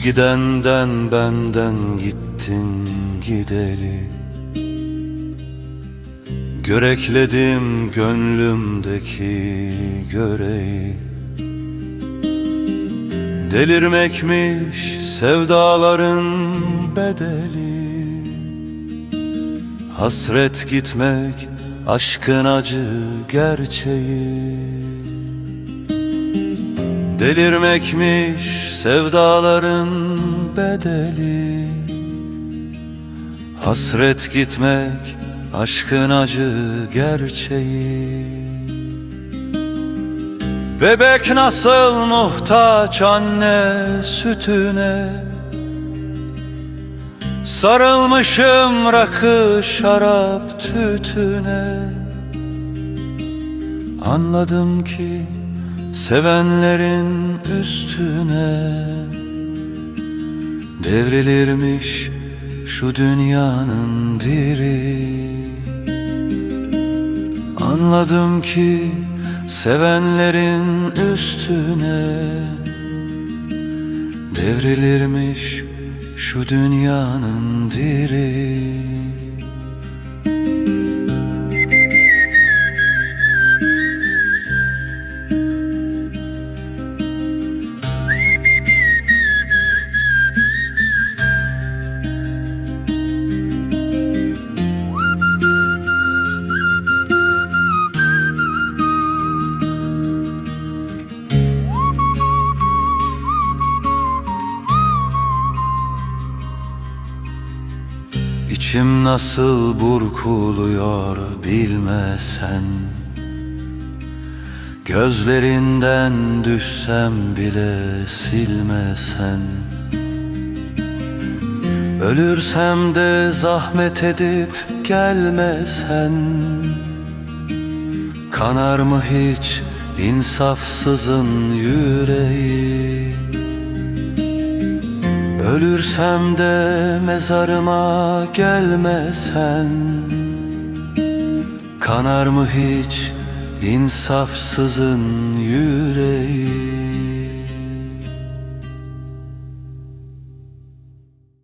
Bu gidenden benden gittin gideli. Görekledim gönlümdeki göreyi. Delirmekmiş sevdaların bedeli. Hasret gitmek aşkın acı gerçeği Delirmekmiş sevdaların bedeli. Hasret gitmek aşkın acı gerçeği. Bebek nasıl muhtaç anne sütüne? Sarılmışım rakı şarap tütüne. Anladım ki sevenlerin üstüne Devrilirmiş şu dünyanın diri. Anladım ki sevenlerin üstüne Devrilirmiş şu dünyanın diri İçim nasıl burkuluyor bilmesen. Gözlerinden düşsem bile silmesen. Ölürsem de zahmet edip gelmesen. Kanar mı hiç insafsızın yüreği Ölürsem de mezarıma gelmesen Kanar mı hiç insafsızın yüreği